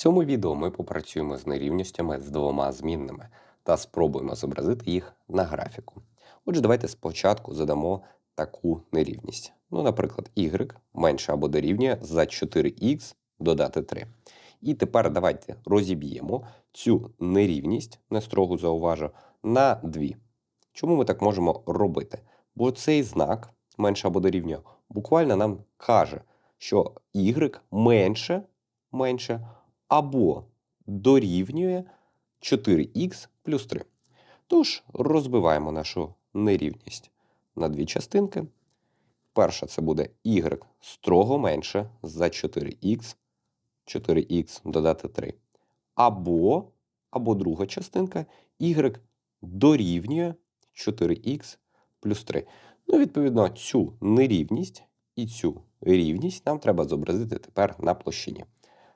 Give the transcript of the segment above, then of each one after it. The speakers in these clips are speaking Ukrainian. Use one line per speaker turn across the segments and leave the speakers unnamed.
цьому відео ми попрацюємо з нерівностями з двома змінними та спробуємо зобразити їх на графіку. Отже, давайте спочатку задамо таку нерівність. Ну, наприклад, y менше або дорівнює за 4х додати 3. І тепер давайте розіб'ємо цю нерівність, не строгу зауважу, на 2. Чому ми так можемо робити? Бо цей знак менше або дорівнює буквально нам каже, що y менше, менше або дорівнює 4х плюс 3. Тож розбиваємо нашу нерівність на дві частинки. Перша це буде y строго менше за 4х, 4х додати 3. Або, або друга частинка y дорівнює 4х плюс 3. Ну, відповідно, цю нерівність і цю рівність нам треба зобразити тепер на площині.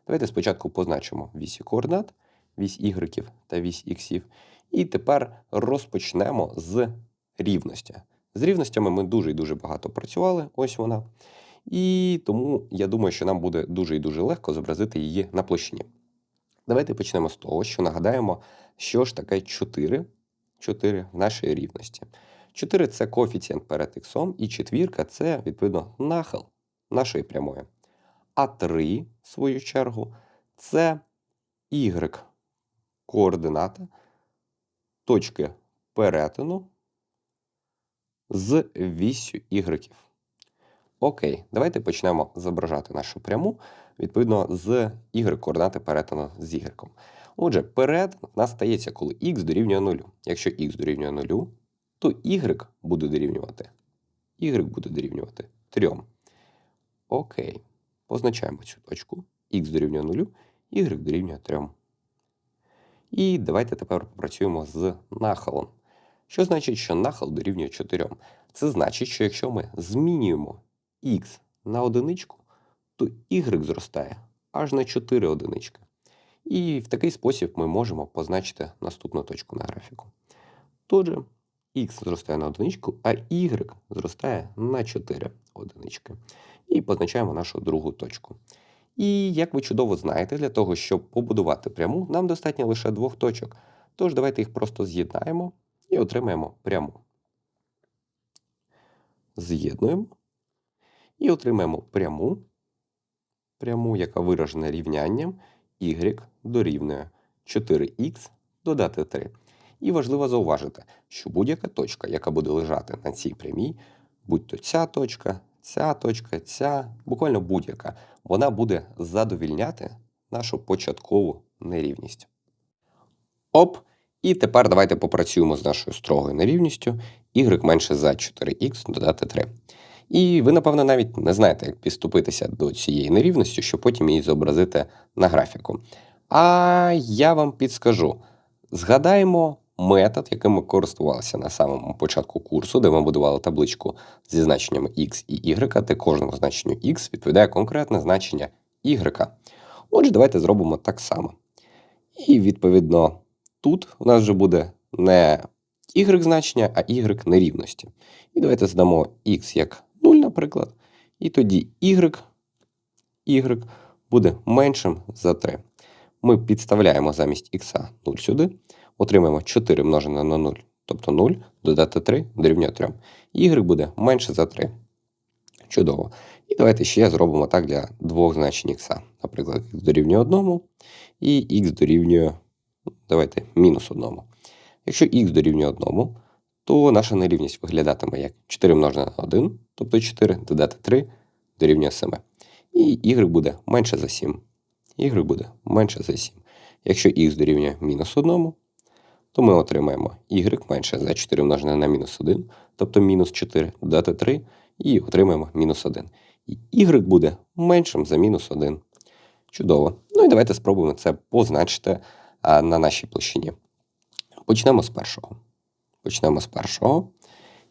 Давайте спочатку позначимо вісі координат, вісь y та вісь х. І тепер розпочнемо з рівності. З рівностями ми дуже і дуже багато працювали, ось вона. І тому я думаю, що нам буде дуже і дуже легко зобразити її на площині. Давайте почнемо з того, що нагадаємо, що ж таке 4, 4 в нашій рівності. 4 це коефіцієнт перед х, і четвірка це, відповідно, нахил нашої прямої. А 3, в свою чергу, це y координата точки перетину з вісю y. Окей, давайте почнемо зображати нашу пряму відповідно з y координати перетину з y. Отже, перетин в нас стається, коли х дорівнює 0. Якщо х дорівнює 0, то y буде дорівнювати. y буде дорівнювати 3. Окей. Позначаємо цю точку. х дорівнює 0, y дорівнює 3. І давайте тепер попрацюємо з нахилом. Що значить, що нахил дорівнює 4? Це значить, що якщо ми змінюємо х на одиничку, то y зростає аж на 4 одинички. І в такий спосіб ми можемо позначити наступну точку на графіку. Отже, х зростає на одиничку, а y зростає на 4 одинички. І позначаємо нашу другу точку. І як ви чудово знаєте, для того, щоб побудувати пряму, нам достатньо лише двох точок. Тож давайте їх просто з'єднаємо і отримаємо пряму. З'єднуємо і отримаємо пряму, пряму, яка виражена рівнянням y дорівнює 4х додати 3. І важливо зауважити, що будь-яка точка, яка буде лежати на цій прямій, будь то ця точка, ця точка, ця, буквально будь-яка, вона буде задовільняти нашу початкову нерівність. Оп! І тепер давайте попрацюємо з нашою строгою нерівністю y менше за 4х додати 3. І ви, напевно, навіть не знаєте, як підступитися до цієї нерівності, щоб потім її зобразити на графіку. А я вам підскажу: згадаємо метод, яким ми користувалися на самому початку курсу, де ми будували табличку зі значеннями x і y, де кожному значенню x відповідає конкретне значення y. Отже, давайте зробимо так само. І, відповідно, тут у нас вже буде не y значення, а y нерівності. І давайте задамо x як 0, наприклад. І тоді y, y буде меншим за 3. Ми підставляємо замість х 0 сюди, отримаємо 4 множене на 0, тобто 0, додати 3 дорівнює 3. Y буде менше за 3. Чудово. І давайте ще зробимо так для двох значень х. Наприклад, х дорівнює 1 і х дорівнює, давайте, мінус 1. Якщо х дорівнює 1, то наша нерівність виглядатиме як 4 множене на 1, тобто 4 додати 3 дорівнює 7. І y буде менше за 7. Y буде менше за 7. Якщо х дорівнює мінус 1, то ми отримаємо y менше за 4 множене на мінус 1, тобто мінус 4 додати 3, і отримаємо мінус 1. І y буде меншим за мінус 1. Чудово. Ну і давайте спробуємо це позначити а, на нашій площині. Почнемо з першого. Почнемо з першого.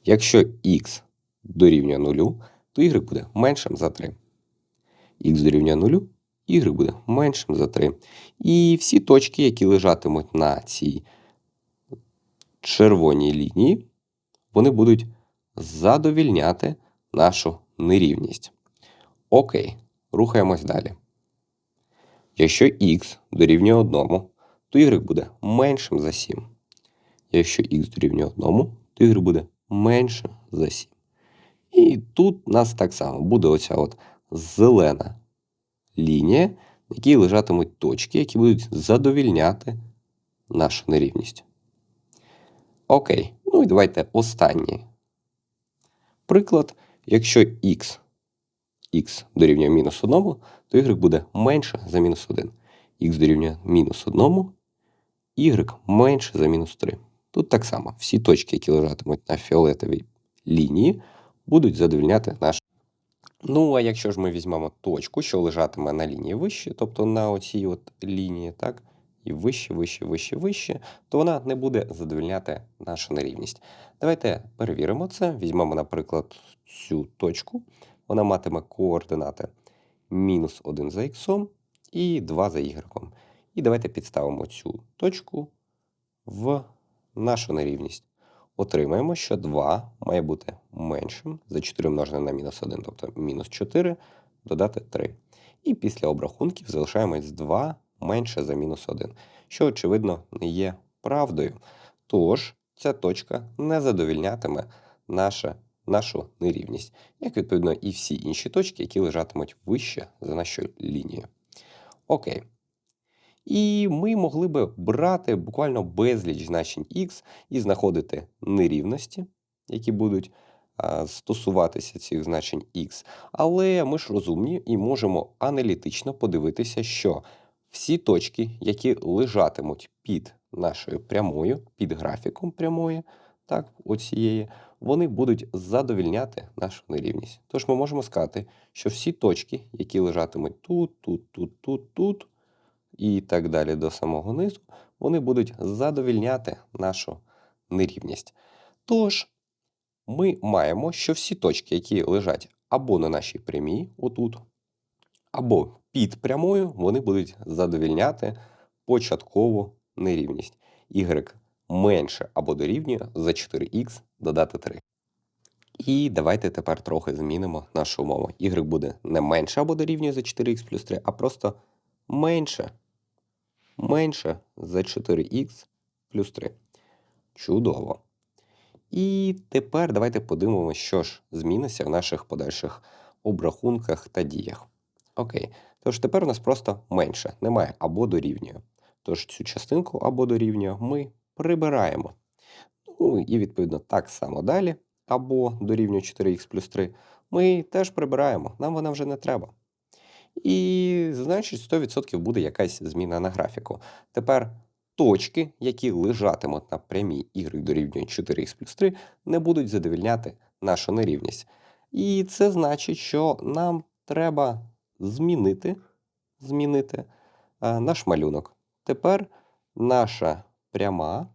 Якщо х дорівнює 0, то y буде меншим за 3. х дорівнює 0, y буде меншим за 3. І всі точки, які лежатимуть на цій червоній лінії, вони будуть задовільняти нашу нерівність. Окей, рухаємось далі. Якщо х дорівнює 1, то y буде меншим за 7. Якщо х дорівнює 1, то y буде менше за 7. І тут у нас так само буде оця от зелена лінія, на якій лежатимуть точки, які будуть задовільняти нашу нерівність. Окей, ну і давайте останній приклад. Якщо х, х дорівнює мінус 1, то y буде менше за мінус 1. х дорівнює мінус 1, y менше за мінус 3. Тут так само всі точки, які лежатимуть на фіолетовій лінії, будуть задовільняти наш. Ну, а якщо ж ми візьмемо точку, що лежатиме на лінії вище, тобто на оцій от лінії, так, і вище, вище, вище, вище, то вона не буде задовільняти нашу нерівність. Давайте перевіримо це. Візьмемо, наприклад, цю точку. Вона матиме координати мінус 1 за х і 2 за y. І давайте підставимо цю точку в нашу нерівність. Отримаємо, що 2 має бути меншим за 4 множене на мінус 1, тобто мінус 4 додати 3. І після обрахунків залишаємось 2 менше за мінус 1, що, очевидно, не є правдою. Тож, ця точка не задовільнятиме наша, нашу нерівність, як відповідно і всі інші точки, які лежатимуть вище за нашу лінію. Окей. І ми могли би брати буквально безліч значень х і знаходити нерівності, які будуть стосуватися цих значень х. Але ми ж розумні і можемо аналітично подивитися, що всі точки, які лежатимуть під нашою прямою, під графіком прямої, так, оцієї, вони будуть задовільняти нашу нерівність. Тож ми можемо сказати, що всі точки, які лежатимуть тут, тут, тут, тут, тут, і так далі до самого низу, вони будуть задовільняти нашу нерівність. Тож, ми маємо, що всі точки, які лежать або на нашій прямій, отут, або під прямою, вони будуть задовільняти початкову нерівність. Y менше або дорівнює за 4х додати 3. І давайте тепер трохи змінимо нашу умову. Y буде не менше або дорівнює за 4х плюс 3, а просто менше менше за 4х плюс 3. Чудово. І тепер давайте подивимося, що ж зміниться в наших подальших обрахунках та діях. Окей. Тож тепер у нас просто менше, немає або дорівнює. Тож цю частинку або дорівнює ми прибираємо. Ну і відповідно так само далі. Або дорівнює 4х плюс 3 ми теж прибираємо, нам вона вже не треба. І, значить, 100% буде якась зміна на графіку. Тепер точки, які лежатимуть на прямій y дорівнює 4х плюс 3, не будуть задовільняти нашу нерівність. І це значить, що нам треба змінити, змінити а, наш малюнок. Тепер наша пряма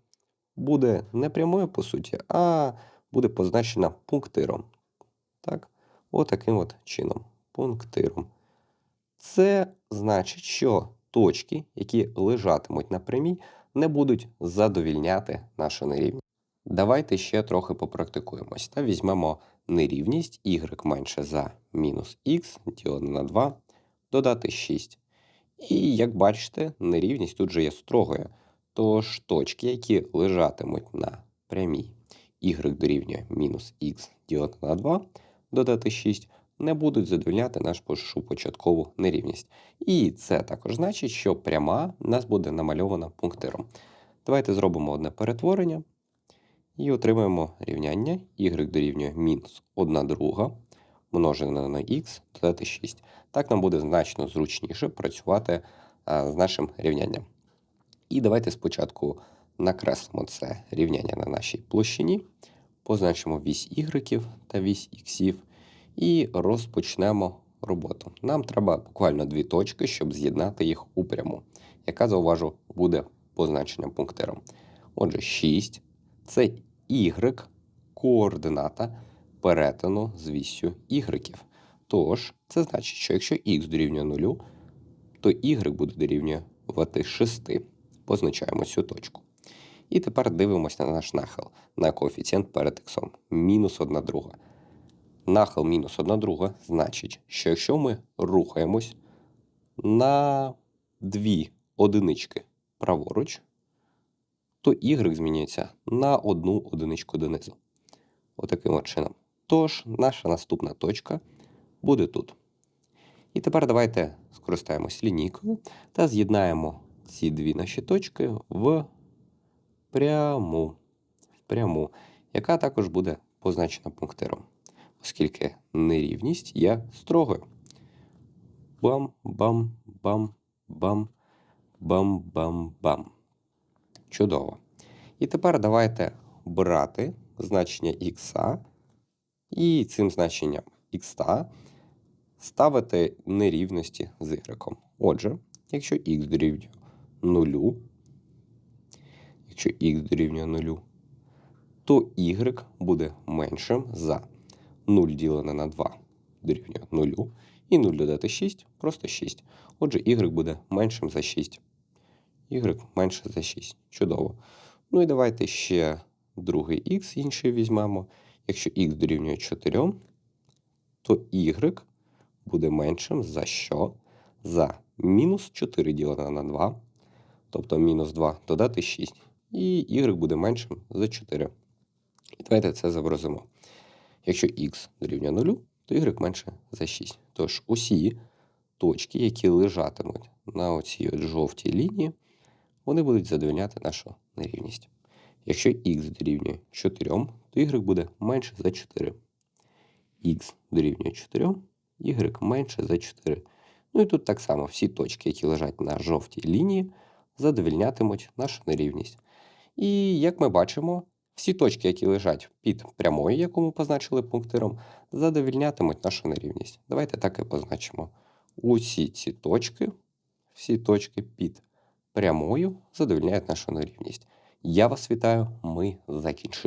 буде не прямою, по суті, а буде позначена пунктиром. Так? Отаким от чином. Пунктиром. Це значить, що точки, які лежатимуть на прямій, не будуть задовільняти нашу нерівність. Давайте ще трохи попрактикуємось та візьмемо нерівність y менше за мінус х ділене на 2 додати 6. І як бачите, нерівність тут же є строгою. Тож точки, які лежатимуть на прямій y дорівнює мінус х ділене на 2 додати 6, не будуть задовільняти нашу початкову нерівність. І це також значить, що пряма у нас буде намальована пунктиром. Давайте зробимо одне перетворення і отримаємо рівняння y дорівнює мінус 1 друга множене на х додати 6. Так нам буде значно зручніше працювати а, з нашим рівнянням. І давайте спочатку накреслимо це рівняння на нашій площині, позначимо вісь y та вісь х і розпочнемо роботу. Нам треба буквально дві точки, щоб з'єднати їх у пряму, яка, зауважу, буде позначенням пунктиром. Отже, 6 це y координата перетину з вісю y. Тож, це значить, що якщо х дорівнює 0, то y буде дорівнювати 6. Позначаємо цю точку. І тепер дивимося на наш нахил на коефіцієнт перед х. Мінус 1 друга. Нахил мінус 1 друга значить, що якщо ми рухаємось на дві одинички праворуч, то y змінюється на одну одиничку донизу. Отаким от чином. Тож, наша наступна точка буде тут. І тепер давайте скористаємось лінійкою та з'єднаємо ці дві наші точки в пряму, пряму, яка також буде позначена пунктиром, оскільки нерівність є строгою. Бам, Чудово. І тепер давайте брати значення х і цим значенням х ставити нерівності з y. Отже, якщо х дорівнює 0, якщо х дорівнює 0, то y буде меншим за 0 ділене на 2 дорівнює 0, і 0 додати 6 просто 6. Отже, y буде меншим за 6. Y менше за 6. Чудово. Ну і давайте ще другий х інший візьмемо. Якщо х дорівнює 4, то y буде меншим за що? За мінус 4 ділене на 2, тобто мінус 2 додати 6. І y буде меншим за 4. І давайте це зобразимо. Якщо х дорівнює 0, то y менше за 6. Тож усі точки, які лежатимуть на оцій от жовтій лінії, вони будуть задовольняти нашу нерівність. Якщо х дорівнює 4, то y буде менше за 4. х дорівнює 4, y менше за 4. Ну і тут так само всі точки, які лежать на жовтій лінії, задовільнятимуть нашу нерівність. І як ми бачимо, всі точки, які лежать під прямою, яку ми позначили пунктиром, задовільнятимуть нашу нерівність. Давайте так і позначимо. Усі ці точки, всі точки під прямою задовільняють нашу нерівність. Я вас вітаю, ми закінчили.